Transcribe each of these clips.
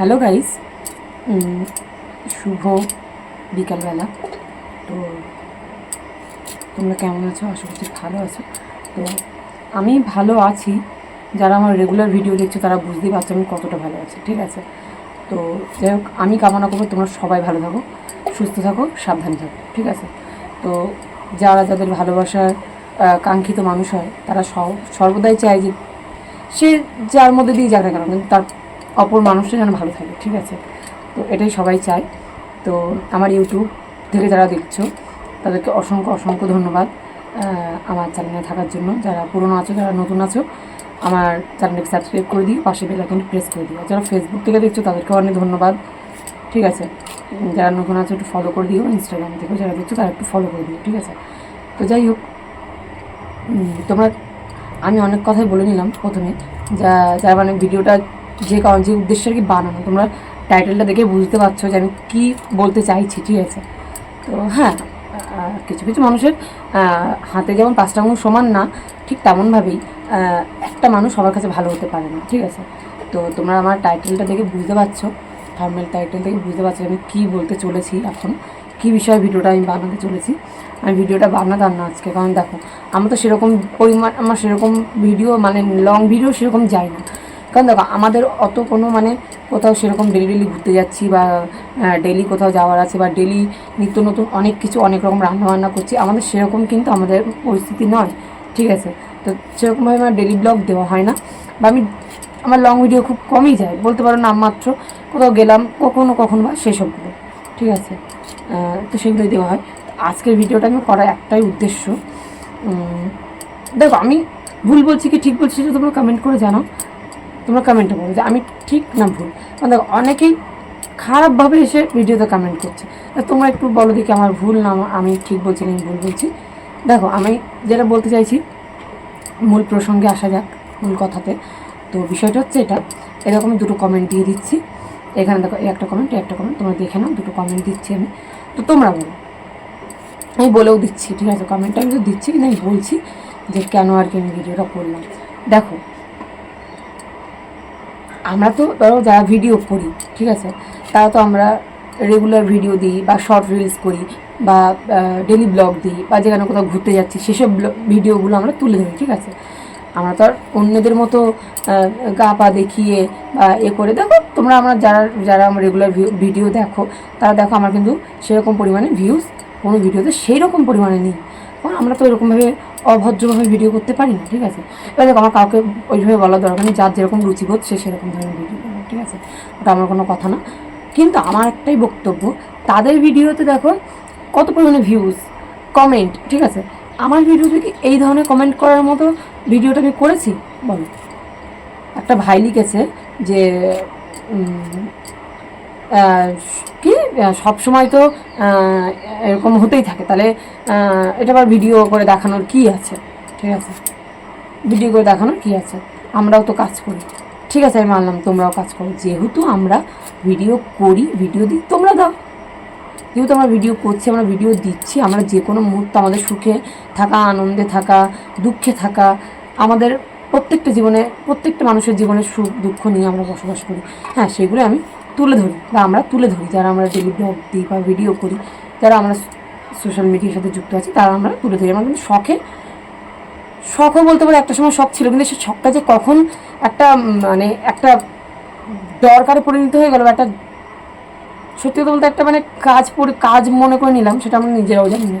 Hello guys শুভ বিকালবেলা। তো তোমরা কেমন আছো? আশা করছি ভালো আছো। তো আমি ভালো আছি। যারা আমার রেগুলার ভিডিও দেখছ, তারা বুঝতেই পারছ আমি কতটা ভালো আছি, ঠিক আছে? তো যাই হোক, আমি কামনা করব তোমরা সবাই ভালো থাকো, সুস্থ থাকো, সাবধানে থাকো, ঠিক আছে? তো যারা যাদের ভালোবাসার কাঙ্ক্ষিত মানুষ হয়, তারা সর্বদাই চায় যে সে যার মধ্যে দিয়ে যাক না কেন, কিন্তু তার অপর মানুষটা যেন ভালো থাকে, ঠিক আছে? তো এটাই সবাই চায়। তো আমার ইউটিউব থেকে যারা দেখছ, তাদেরকে অসংখ্য অসংখ্য ধন্যবাদ আমার চ্যানেলে থাকার জন্য। যারা পুরনো আছো, যারা নতুন আছো, আমার চ্যানেলকে সাবস্ক্রাইব করে দিও, পাশে বেল আইকনটি প্রেস করে দিও। যারা ফেসবুক থেকে দেখছ, তাদেরকেও অনেক ধন্যবাদ, ঠিক আছে? যারা নতুন আছো, একটু ফলো করে দিও ইনস্টাগ্রাম থেকেও যারা দেখছ, তারা একটু ফলো করে দিও, ঠিক আছে? তো যাই হোক তোমরা, আমি অনেক কথাই বলে নিলাম প্রথমে। যা, যার মানে ভিডিওটা যে কারণ যে উদ্দেশ্যে আর কি বানানো? তোমরা টাইটেলটা দেখে বুঝতে পারছ যে আমি কী বলতে চাইছি, ঠিক আছে? তো হ্যাঁ কিছু কিছু মানুষের হাতে যেমন পাঁচটা আঙুল সমান না, ঠিক তেমনভাবেই একটা মানুষ সবার কাছে ভালো হতে পারে না, ঠিক আছে? তো তোমরা আমার টাইটেলটা দেখে বুঝতে পারছ থার্মেল টাইটেল থেকে বুঝতে পারছ আমি কী বলতে চলেছি এখন, কী বিষয়ে ভিডিওটা আমি বানাতে চলেছি। আমি ভিডিওটা বানাতাম না আজকে, কারণ দেখো, আমার তো সেরকম পরিমাণ, আমার সেরকম ভিডিও মানে লং ভিডিও সেরকম যায় না। কারণ দেখো, আমাদের অত কোনো মানে কোথাও সেরকম ডেলি ডেলি ঘুরতে যাচ্ছি বা ডেলি কোথাও যাওয়ার আছে বা ডেলি নিত্য নতুন অনেক কিছু, অনেক রকম রান্নাবান্না করছি, আমাদের সেরকম কিন্তু আমাদের পরিস্থিতি নয়, ঠিক আছে? তো সেরকমভাবে আমার ডেলি ব্লগ দেওয়া হয় না বা আমি, আমার লং ভিডিও খুব কমই যায়, বলতে পারো নামমাত্র কোথাও গেলাম, কখনো কখনো বা সেসবগুলো ঠিক আছে? তো সেগুলোই দেওয়া হয়। আজকের ভিডিওটা আমি করার একটাই উদ্দেশ্য দেখো, আমি ভুল বলছি কি ঠিক বলছি সেটা তোমরা কমেন্ট করে জানাও। তোমরা কমেন্টে বলো যে আমি ঠিক না ভুল। কারণ দেখো, অনেকেই খারাপভাবে এসে ভিডিওতে কমেন্ট করছে। তোমরা একটু বলো দেখি আমার ভুল না, আমি ঠিক বলছি না ভুল বলছি? দেখো, আমি যেটা বলতে চাইছি, মূল প্রসঙ্গে আসা যাক, মূল কথাতে। তো বিষয়টা হচ্ছে এটা, এরকম দুটো কমেন্ট দিয়ে দিচ্ছি। এখানে দেখো একটা কমেন্ট একটা কমেন্ট তোমরা দেখে নাও, দুটো কমেন্ট দিচ্ছি আমি। তো তোমরা বলো। আমি বলেও দিচ্ছি, ঠিক আছে? কমেন্টটা আমি তো দিচ্ছি, কিন্তু আমি বলছি যে কেন আর কি আমি ভিডিওটা করলাম। দেখো আমরা তো ধরো যারা ভিডিও করি, ঠিক আছে? তারা তো আমরা রেগুলার ভিডিও দিই বা শর্ট রিলস করি বা ডেলি ব্লগ দিই বা যেখানে কোথাও ঘুরতে যাচ্ছি, সেসব ভিডিওগুলো আমরা তুলে ধরি, ঠিক আছে? আমরা তো আর অন্যদের মতো গা পা দেখিয়ে বা এ করে, দেখো তোমরা আমরা যারা যারা আমার রেগুলার ভিডিও দেখো, তারা দেখো আমার কিন্তু সেরকম পরিমাণে ভিউজ কোনো ভিডিওতে সেই রকম পরিমাণে নেই। কারণ আমরা তো এরকমভাবে অভদ্রভাবে ভিডিও করতে পারি না, ঠিক আছে? এবার দেখো আমার কাউকে ওইভাবে বলার দরকার নেই, যার যেরকম রুচিবোধ সে সেরকম ধরনের ভিডিও ঠিক আছে? ওটা আমার কোনো কথা না। কিন্তু আমার একটাই বক্তব্য, তাদের ভিডিওতে দেখো কত পরিমাণে ভিউজ কমেন্ট ঠিক আছে? আমার ভিডিওতে কি এই ধরনের কমেন্ট করার মতো ভিডিওটা আমি করেছি? বলো। একটা ভাই লিখেছে যে কি সব সময় তো এরকম হতেই থাকে। তাহলে এটা আবার ভিডিও করে দেখানোর কি আছে? ঠিক আছে? ভিডিও করে দেখানোর কি আছে? আমরাও তো কাজ করি। ঠিক আছে, আমি মানলাম তোমরাও কাজ করো। যেহেতু আমরা ভিডিও করি ভিডিও দিই, তোমরা দাও। যেহেতু আমরা ভিডিও করছি, আমরা ভিডিও দিচ্ছি, আমরা যে কোনো মুহূর্তে আমাদের সুখে থাকা, আনন্দে থাকা, দুঃখে থাকা, আমাদের প্রত্যেকটা জীবনে, প্রত্যেকটা মানুষের জীবনে সুখ, দুঃখ নিয়ে আমরা বসবাস করি। হ্যাঁ সেগুলো আমি তুলে ধরি বা আমরা তুলে ধরি। যারা আমরা ডেলি ব্লগ দিই বা ভিডিও করি, যারা আমরা সোশ্যাল মিডিয়ার সাথে যুক্ত আছি, তারা আমরা তুলে ধরি। আমার কিন্তু শখে শখও বলতে পারি একটা সময় শখ ছিল, কিন্তু সেই শখটা যে কখন একটা মানে একটা দরকারে পরিণত হয়ে গেল একটা সত্যি কথা বলতে একটা মানে কাজ পড়ে কাজ মনে করে নিলাম, সেটা আমরা নিজেরাও জানি না।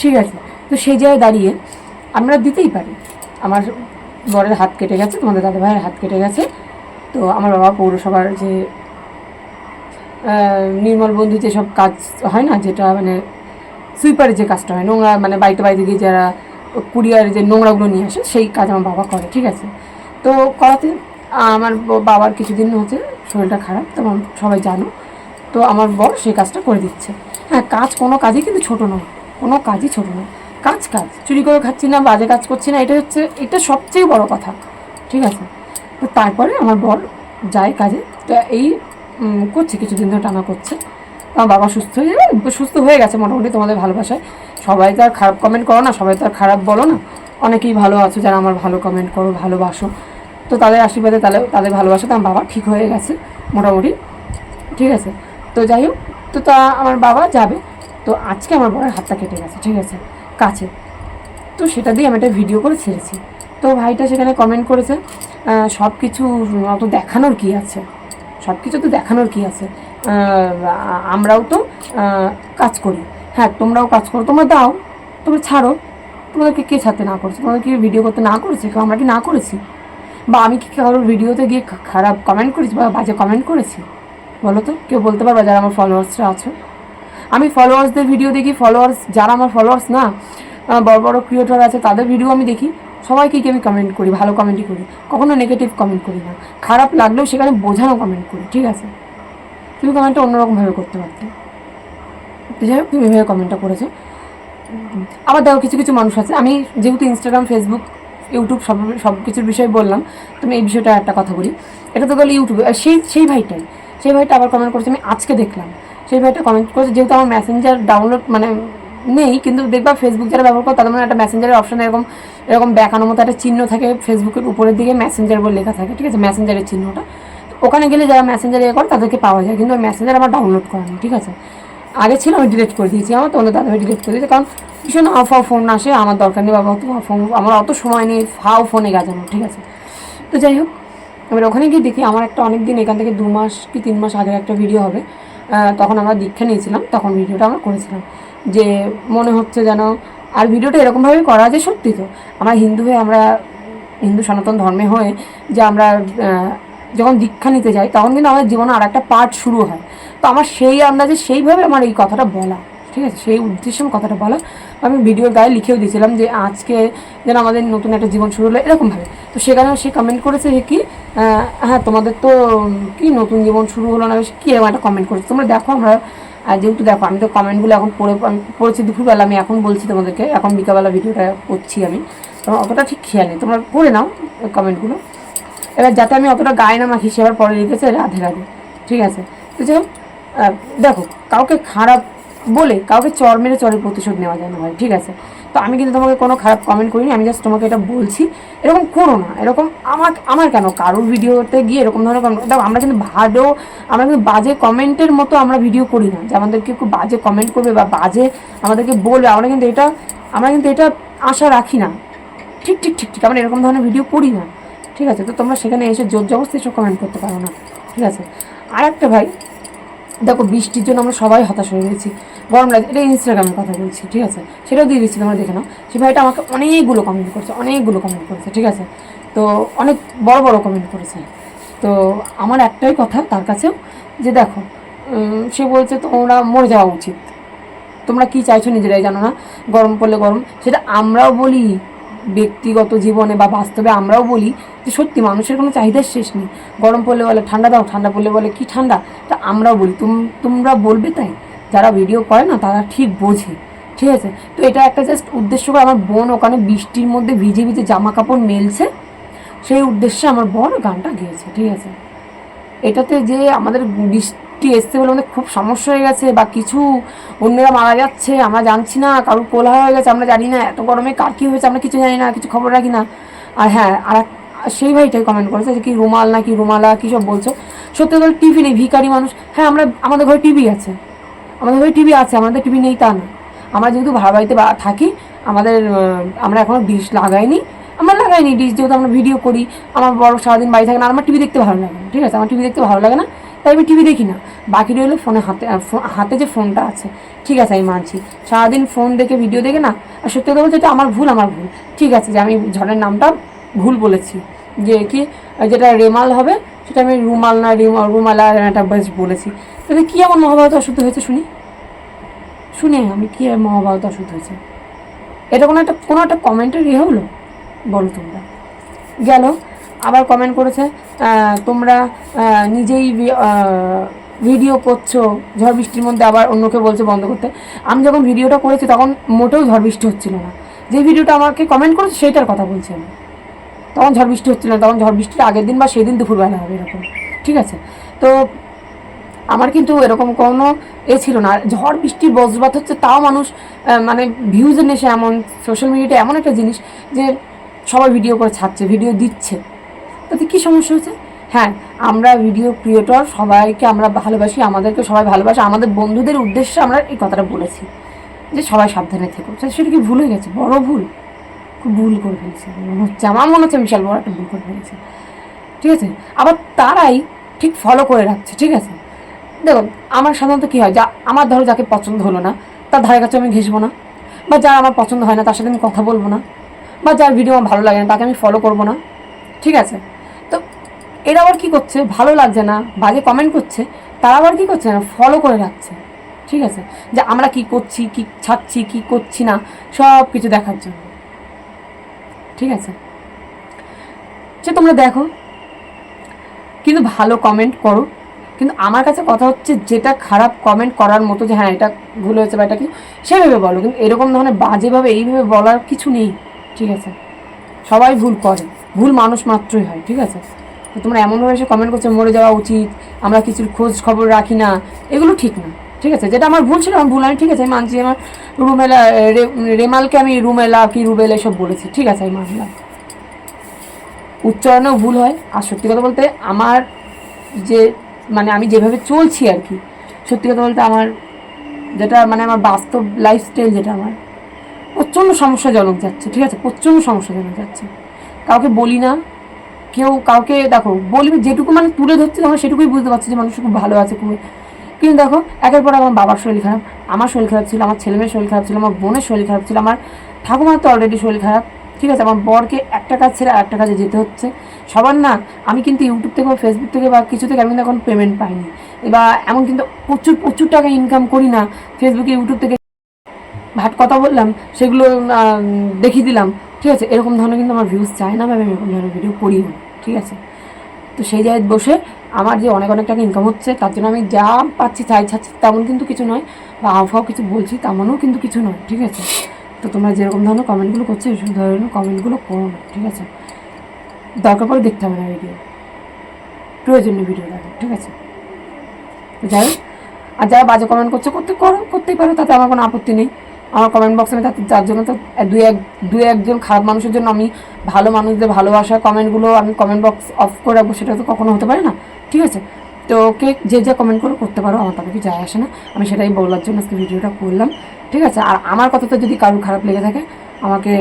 ঠিক আছে, তো সেই জায়গায় দাঁড়িয়ে আমরা দিতেই পারি। আমার বরের হাত কেটে গেছে, তোমাদের দাদা ভাইয়ের হাত কেটে গেছে। তো আমার বাবা পৌরসভার যে নির্মল বন্ধু যেসব কাজ হয় না, যেটা মানে সুইপারের যে কাজটা হয়, নোংরা মানে বাড়িতে বাড়িতে গিয়ে যারা কুরিয়ার যে নোংরাগুলো নিয়ে আসে, সেই কাজ আমার বাবা করে, ঠিক আছে? তো করাতে আমার বাবার কিছুদিন হচ্ছে শরীরটা খারাপ তোমার সবাই জানো, তো আমার বর সেই কাজটা করে দিচ্ছে। হ্যাঁ কাজ কোনো কাজই কিন্তু ছোট নয়, কোনো কাজই ছোট নয়। কাজ কাজ, চুরি করে খাচ্ছি না, বাজে কাজ করছি না, এটা হচ্ছে, এটা সবচেয়ে বড় কথা, ঠিক আছে? তো তারপরে আমার বর যায় কাজে, তো এই করছে, কিছুদিন ধরে টানা করছে। আমার বাবা সুস্থ হয়ে সুস্থ হয়ে গেছে মোটামুটি তোমাদের ভালোবাসায়। সবাই তো আর খারাপ কমেন্ট করো না, সবাই তো আর খারাপ বলো না। অনেকেই ভালো আছো যারা আমার ভালো কমেন্ট করো, ভালোবাসো। তো তাদের আশীর্বাদে তাহলে তাদের ভালোবাসাতে আমার বাবা ঠিক হয়ে গেছে মোটামুটি। ঠিক আছে? তো যাই হোক, তো তা আমার বাবা যাবে। তো আজকে আমার বড়ের হাতটা কেটে গেছে, ঠিক আছে? কাছে। তো সেটা দিয়ে আমি একটা ভিডিও করে ছেড়েছি। তো ভাইটা সেখানে কমেন্ট করেছে সব কিছু অত দেখানোর কি আছে? সব কিছু তো দেখানোর কি আছে? আমরাও তো কাজ করি। হ্যাঁ তোমরাও কাজ করো, তোমরা দাও, তোমরা ছাড়ো। তোমাদেরকে কে ছাড়তে না করছে? তোমাদের কি ভিডিও করতে না করেছে? কেউ আমরা কি না করেছি? বা আমি কি কারোর ভিডিওতে গিয়ে খারাপ কমেন্ট করেছি বা বাজে কমেন্ট করেছি? বলো তো, কেউ বলতে পারবে যারা আমার ফলোয়ার্সরা আছে? আমি ফলোয়ার্সদের ভিডিও দেখি ফলোয়ার্স যারা আমার ফলোয়ার্স না বড় বড় ক্রিয়েটর আছে, তাদের ভিডিও আমি দেখি। সবাইকে কি আমি কমেন্ট করি, ভালো কমেন্টই করি? কখনো নেগেটিভ কমেন্ট করি না। খারাপ লাগলেও সেখানে বোঝানো কমেন্ট করি, ঠিক আছে? তুমি কমেন্টটা অন্যরকমভাবে করতে পারতে। যাই হোক, তুমি এভাবে কমেন্টটা করেছ। আবার দেখো, কিছু কিছু মানুষ আছে। আমি যেহেতু ইনস্টাগ্রাম ফেসবুক ইউটিউব সব সব কিছুর বিষয়ে বললাম তুমি এই বিষয়টা একটা কথা বলি। এটা তো গেলো ইউটিউবে সেই সেই ভাইটাই, সেই ভাইটা আবার কমেন্ট করেছে, আমি আজকে দেখলাম। সেই ভাইটা কমেন্ট করেছে, যেহেতু আমার মেসেঞ্জার ডাউনলোড মানে নেই, কিন্তু দেখবা ফেসবুক যারা ব্যবহার করে, তাদের মানে একটা মেসেঞ্জারের অপশন এরকম এরকম দেখানোর মতো একটা চিহ্ন থাকে ফেসবুকের উপরের দিকে মেসেঞ্জার বলে লেখা থাকে, ঠিক আছে? মেসেঞ্জারের চিহ্নটা। ওখানে গেলে যারা মেসেঞ্জার ইয়ে করে, তাদেরকে পাওয়া যায়, কিন্তু মেসেঞ্জার আমার ডাউনলোড করা নেই, ঠিক আছে? আগে ছিল, আমি ডিলিট করে দিয়েছি আমার, তো অন্য দাদাভাই ডিলিট করে দিয়েছি, কারণ ভীষণ আফাও ফোন আসে, আমার দরকার নেই বাবা অত ফোন আমার অত সময় নেই ফাও ফোনে গাজানো ঠিক আছে? তো যাই হোক, এবার ওখানে গিয়ে দেখি, আমার একটা অনেক দিন এখান থেকে দু মাস কি তিন মাস আগের একটা ভিডিও হবে। তখন আমরা দীক্ষা নিয়েছিলাম, তখন ভিডিওটা আমরা করেছিলাম। যে মনে হচ্ছে যেন, আর ভিডিওটা এরকমভাবে করা যে সত্যি তো। আমরা হিন্দু হয়ে আমরা, হিন্দু সনাতন ধর্মে হয়ে যে আমরা যখন দীক্ষা নিতে যাই, তখন কিন্তু আমাদের জীবনে আর একটা পার্ট শুরু হয়। তো আমার সেই আন্দাজে সেইভাবে আমার এই কথাটা বলা, ঠিক আছে? সেই উদ্দেশ্যে আমার কথাটা বলা। আমি ভিডিওর গায়ে লিখেও দিয়েছিলাম যে আজকে যেন আমাদের নতুন একটা জীবন শুরু হলো এরকমভাবে। তো সেখানেও সে কমেন্ট করেছে যে কি হ্যাঁ তোমাদের তো কি নতুন জীবন শুরু হলো না কী এরকম একটা কমেন্ট করেছে? তোমরা দেখো, আমরা আর যেহেতু দেখো, আমি তো কমেন্টগুলো এখন পড়ে, আমি পড়েছি দুপুরবেলা, আমি এখন বলছি তোমাদেরকে, এখন বিকালবেলা ভিডিওটা করছি আমি। তোমার অতটা ঠিক খেয়াল নেই, তোমরা পড়ে নাও কমেন্টগুলো এবার যাতে আমি অতটা গায়ে না মাখি সেবার পরে লিখেছে রাধে রাধে, ঠিক আছে? তো যাই দেখো, কাউকে খারাপ বলে, কাউকে চর মেরে চরের প্রতিশোধ নেওয়া যায় না ভাই, ঠিক আছে? তো আমি কিন্তু তোমাকে কোনো খারাপ কমেন্ট করিনি, আমি জাস্ট তোমাকে এটা বলছি। এরকম করো না, এরকম আমার আমার কেন? কারোর ভিডিওতে গিয়ে এরকম ধরনের কমেন্ট দেখো, আমরা কিন্তু ভালো, আমরা কিন্তু বাজে কমেন্টের মতো আমরা ভিডিও করি না। যে আমাদেরকে খুব বাজে কমেন্ট করবে বা বাজে আমাদেরকে বলবে, আমরা কিন্তু এটা, আমরা কিন্তু এটা আশা রাখি না। ঠিক ঠিক ঠিক ঠিক, আমরা এরকম ধরনের ভিডিও করি না। ঠিক আছে, তো তোমরা সেখানে এসে জোর জবস্তি এসব কমেন্ট করতে পারো না। ঠিক আছে? আর একটা ভাই, দেখো, বৃষ্টির জন্য আমরা সবাই হতাশ হয়ে গেছি। গরম লাগছে। এটা ইনস্টাগ্রামের কথা বলছি, ঠিক আছে? সেটাও দিয়ে দিচ্ছি, তোমরা দেখে নাও। সে ভাইটা আমাকে অনেকগুলো কমেন্ট করেছে, অনেকগুলো কমেন্ট করেছে, ঠিক আছে? তো অনেক বড় বড় কমেন্ট করেছে। তো আমার একটাই কথা তার কাছেও, যে দেখো সে বলছে তোমরা মরে যাওয়া উচিত। তোমরা কি চাইছো নিজেরাই জানো না? গরম পড়লে গরম। সেটা আমরাও বলি, ব্যক্তিগত জীবনে বা বাস্তবে আমরাও বলি, যে সত্যি মানুষের কোনো চাহিদার শেষ নেই। গরম পড়লে বলে, ঠান্ডা দাও, ঠান্ডা পড়লে বলে, কি ঠান্ডা? তা আমরাও বলি। তুম, তোমরা বলবে তাই? যারা ভিডিও করে না, তারা ঠিক বোঝে, ঠিক আছে? তো এটা একটা জাস্ট উদ্দেশ্য করে আমার বোন ওখানে বৃষ্টির মধ্যে ভিজে ভিজে জামা কাপড় মেলছে, সেই উদ্দেশ্যে আমার বোন গানটা গেয়েছে, ঠিক আছে? এটাতে যে আমাদের বৃষ্টি এসছে বলে আমাদের খুব সমস্যা হয়ে গেছে বা কিছু অন্যরা মারা যাচ্ছে, আমরা জানছি না, কারোর কোলা হয়ে গেছে, আমরা জানি না, এত গরমে কার কী হয়েছে আমরা কিছু জানি না, কিছু খবর রাখি না। আর হ্যাঁ আর সেই ভাইটাই কমেন্ট করেছে যে কি রুমাল না কি রুমালা, কী সব বলছো। সত্যি কথা টিভি নেই, ভিখারি মানুষ। হ্যাঁ আমরা আমাদের ঘরে টিভি আছে। আমাদের ঘরে টিভি আছে, আমাদের টিভি নেই তা না আমরা যেহেতু ভাড়া বাড়িতে থাকি, আমাদের আমরা এখনও ডিশ লাগাইনি। আমরা লাগাইনি ডিশ, যেহেতু আমরা ভিডিও করি, আমার বড় সারাদিন বাড়ি থাকে না, আর আমার টিভি দেখতে ভালো লাগে না, ঠিক আছে? আমার টিভি দেখতে ভালো লাগে না, তাই আমি টিভি দেখি না। বাকি রইল ফোনে হাতে হাতে যে ফোনটা আছে। ঠিক আছে, আমি মানছি। সারাদিন ফোন দেখে, ভিডিও দেখে না, আর সত্যি কথা বলতে এটা আমার ভুল আমার ভুল। ঠিক আছে যে আমি ঝড়ের নামটা ভুল বলেছি। যে কি, যেটা রেমাল হবে, সেটা আমি রুমাল না, রিমা- রুমালা এটা বেশ বলেছি। তাহলে কী আমার মহাভারত অশুদ্ধ হয়েছে শুনি? শুনি আমি কি মহাভারত অশুদ্ধ হয়েছে। এটা কোনো একটা কোনো একটা কমেন্টের ইয়ে হলো? বলো তোমরা। গেল, আবার কমেন্ট করেছে তোমরা নিজেই ভিডিও করছ, ঝড় বৃষ্টির মধ্যে আবার অন্যকে বলছে বন্ধ করতে। আমি যখন ভিডিওটা করেছি তখন মোটেও ঝড় বৃষ্টি হচ্ছিল না। যে ভিডিওটা আমাকে কমেন্ট করেছে সেইটার কথা বলছি আমি। তখন ঝড় বৃষ্টি হচ্ছিল না, তখন ঝড় বৃষ্টির আগের দিন বা সেই দিন দুপুরবেলা হবে এরকম। ঠিক আছে? তো আমার কিন্তু এরকম কোনো এ ছিল না। ঝড়, বৃষ্টির বজ্রপাত হচ্ছে তাও মানুষ মানে ভিউজের নেশে এমন সোশ্যাল মিডিয়াটা এমন একটা জিনিস যে সবাই ভিডিও করে ছাড়ছে ভিডিও দিচ্ছে। তাতে কী সমস্যা হচ্ছে? হ্যাঁ আমরা ভিডিও ক্রিয়েটর সবাইকে আমরা ভালোবাসি, আমাদেরকে সবাই ভালোবাসে, আমাদের বন্ধুদের উদ্দেশ্যে আমরা এই কথাটা বলেছি যে সবাই সাবধানে থেকো। সেটা কি ভুল হয়ে গেছে? বড় ভুল। খুব ভুল করে ফেলেছে। মনে হচ্ছে, আমার মনে হচ্ছে বিশাল বড় একটা ভুল করে ফেলেছে। ঠিক আছে? আবার তারাই ঠিক ফলো করে রাখছে, ঠিক আছে? দেখুন আমার সাধারণত কী হয়, যা আমার ধরো যাকে পছন্দ হলো না, তার ধারে কাছে আমি ঘেসবো না, বা যার আমার পছন্দ হয় না, তার সাথে আমি কথা বলব না, বা যার ভিডিও আমার ভালো লাগে না, তাকে আমি ফলো করব না, ঠিক আছে? তো এরা আবার কী করছে, ভালো লাগছে না, বাজে কমেন্ট করছে, তারা আবার কী করছে না ফলো করে রাখছে ঠিক আছে? যে আমরা কি করছি, কি ছাড়ছি, কি করছি না সব কিছু দেখার জন্য, ঠিক আছে? সে তোমরা দেখো, কিন্তু ভালো কমেন্ট করো কিন্তু আমার কাছে কথা হচ্ছে যেটা খারাপ কমেন্ট করার মতো যে হ্যাঁ এটা ভুল হয়েছে বা এটা কি সেভাবে বলো। কিন্তু এরকম ধরনের বাজেভাবে, এইভাবে বলার কিছু নেই, ঠিক আছে? সবাই ভুল করে, ভুল মানুষ মাত্রই হয়, ঠিক আছে? তো তোমরা এমনভাবে এসে কমেন্ট করছ, মরে যাওয়া উচিত, আমরা কিছুর খোঁজ খবর রাখি না, এগুলো ঠিক না, ঠিক আছে? যেটা আমার ভুল ছিল, আমার ভুল, আমি ঠিক আছে আমি মানছি, আমার রুমেলা রেমালকে আমি রুমেলা কি রুবেলা এসব বলেছি, ঠিক আছে আমি মানলাম। উচ্চারণেও ভুল হয়, আর সত্যি কথা বলতে আমার যে মানে আমি যেভাবে চলছি আর কি, সত্যি কথা বলতে আমার যেটা মানে আমার বাস্তব লাইফস্টাইল যেটা আমার, প্রচণ্ড সমস্যাজনক যাচ্ছে, ঠিক আছে? প্রচণ্ড সমস্যাজনক যাচ্ছে। কাউকে বলি না, কেউ কাউকে দেখো বলবি যেটুকু মানে তুলে ধরছে তখন সেটুকুই বুঝতে পারছি যে মানুষ খুব ভালো আছে খুবই কিন্তু দেখো, একের পর আমার বাবার শরীর খারাপ, আমার শরীর খারাপ ছিল, আমার ছেলে মেয়ের শরীর খারাপ ছিল, আমার বোনের শরীর খারাপ ছিল, আমার ঠাকুমার তো অলরেডি শরীর খারাপ। ঠিক আছে, আমার বরকে একটা কাজ ছেড়ে একটা কাজে যেতে হচ্ছে। সবার না, আমি কিন্তু ইউটিউব থেকে বা ফেসবুক থেকে বা কিছু থেকে আমি কিন্তু এখন পেমেন্ট পাইনি। বা এমন কিন্তু প্রচুর প্রচুর টাকা ইনকাম করি না। ফেসবুকে ইউটিউব থেকে ভাট কথা বললাম, সেগুলো দেখিয়ে দিলাম। ঠিক আছে, এরকম ধরনের কিন্তু আমার ভিউজ চায় না, আমি এরকম ধরনের ভিডিও করিও না। ঠিক আছে? তো সেই জায়গায় বসে আমার যে অনেক অনেক টাকা ইনকাম হচ্ছে, তার জন্য আমি যা পাচ্ছি চাই ছাচ্ছি তেমন কিন্তু কিছু নয়। বা আবহাওয়া কিছু বলছি, তেমনও কিন্তু কিছু নয়। ঠিক আছে? তো তোমরা যেরকম ধরনের কমেন্টগুলো করছ, এই ধরনের কমেন্টগুলো করো, ঠিক আছে? দরকার পড়ে দেখতে হবে না ভিডিও প্রয়োজনীয় ভিডিও দেখো ঠিক আছে? যাই আর যারা বাজে কমেন্ট করছে, করতে করো, করতেই পারো, তাতে আমার কোনো আপত্তি নেই। আমার কমেন্ট বক্সে আমি তাতে যার জন্য তো দুই, এক, দুই, একজন খারাপ মানুষের জন্য আমি ভালো মানুষদের ভালোবাসা কমেন্টগুলো আমি কমেন্ট বক্স অফ করে রাখব, সেটা তো কখনো হতে পারে না, ঠিক আছে? তো কে, যে, যা কমেন্ট করে, করতে পারো, আমার তাদেরকে যায় আসে না। আমি সেটাই বলার জন্য আজকে ভিডিওটা করলাম। ঠিক আছে? আর আমার কথাতে যদি কারোর খারাপ লেগে থাকে, আমাকে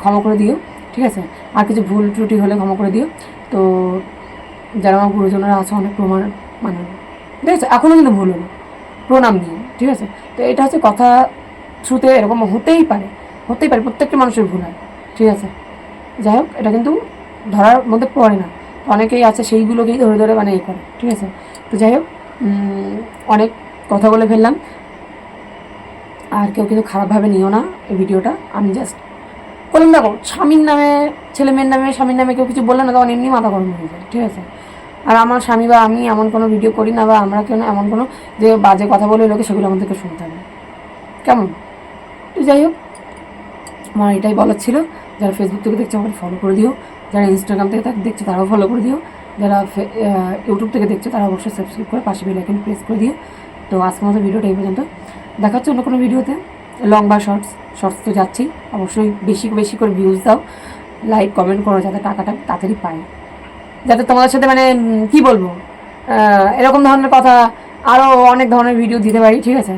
ক্ষমা করে দিও, ঠিক আছে? আর কিছু ভুল ত্রুটি হলে ক্ষমা করে দিও। তো যারা আমার গুরুজনেরা আছে, অনেক প্রমাণ মানে ঠিক আছে? এখনও কিন্তু ভুল হলো। প্রণাম নিয়ে, ঠিক আছে? তো এটা হচ্ছে কথা থ্রুতে এরকম হতেই পারে হতেই পারে, প্রত্যেকটা মানুষের ভুল হয়, ঠিক আছে? যাই হোক, এটা কিন্তু ধরার মধ্যে পড়ে না। অনেকেই আছে, সেইগুলোকেই ধরে ধরে মানে এই করে, ঠিক আছে? তো যাই হোক অনেক কথা বলে ফেললাম। আর কেউ কিন্তু খারাপভাবে নিও না এই ভিডিওটা। আমি জাস্ট বললাম, দেখো, স্বামীর নামে, ছেলে মেয়ের নামে, স্বামীর নামে কেউ কিছু বললে না, তখন এমনি মাথা গরম হয়ে যায়, ঠিক আছে? আর আমার স্বামী বা আমি এমন কোনো ভিডিও করি না বা আমরা কেন এমন কোনো যে বাজে কথা বলে লোকে সেগুলো আমাদেরকে শুনতে হবে। কেমন? তো যাই হোক, আমার এটাই বলার ছিল। যারা ফেসবুক থেকে দেখছ, আমাকে ফলো করে দিও। যারা ইনস্টাগ্রাম থেকে দেখছ, তারাও ফলো করে দিও। যারা ইউটিউব থেকে দেখছ, তারা অবশ্যই সাবস্ক্রাইব করে পাশে বেল আইকন প্রেস করে দিও। তো আজকের মতো ভিডিওটা এই পর্যন্ত। দেখা হচ্ছে অন্য কোনো ভিডিওতে। লং বা শর্টস শর্টস তো যাচ্ছেই। অবশ্যই বেশি বেশি করে ভিউজ দাও। লাইক কমেন্ট করো যাতে টাকাটা তাড়াতাড়ি পাই যাতে তোমাদের সাথে মানে কি বলব? এরকম ধরনের কথা আরও অনেক ধরনের ভিডিও দিতে পারি, ঠিক আছে?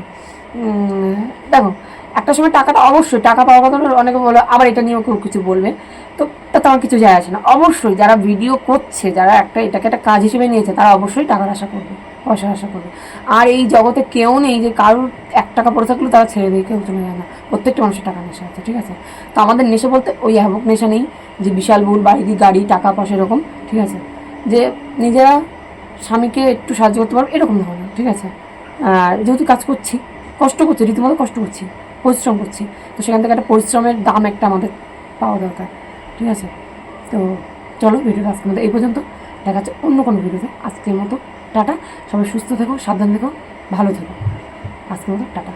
দেখো, একটা সময় টাকাটা অবশ্যই, টাকা পাওয়ার কথা অনেকে বলো, আবার এটা নিয়েও কেউ কিছু বলবে? তো তাতে আমার কিছু যায় আসে না। অবশ্যই যারা ভিডিও করছে, যারা একটা, এটাকে একটা কাজ হিসেবে নিয়েছে, তারা অবশ্যই টাকার আশা করবে। আশা করবে আর এই জগতে কেউ নেই যে কারোর এক টাকা পড়ে থাকলেও তারা ছেড়ে দিয়ে কেউ চলে যায় না। প্রত্যেকটা মানুষের টাকা নেশা আছে, ঠিক আছে? তো আমাদের নেশা বলতে ওই হ্যাবক নেশা নেই যে বিশাল বহুল বাড়ি গাড়ি, টাকা পয়সা এরকম, ঠিক আছে? যে নিজেরা স্বামীকে একটু সাহায্য করতে পারব, এরকম ধরনের, ঠিক আছে? আর যেহেতু কাজ করছি, কষ্ট করছি, রীতিমতো কষ্ট করছি, পরিশ্রম করছি, তো সেখান থেকে একটা পরিশ্রমের দাম একটা আমাদের পাওয়া দরকার, ঠিক আছে? তো চলো, ভিডিওটা আজকের মতো এই পর্যন্ত। দেখা যাচ্ছে অন্য কোনো ভিডিওতে। আজকের মতো টাটা। সবাই সুস্থ থেকো সাবধান থেকো ভালো থেকো। আজকে মতো টাটা।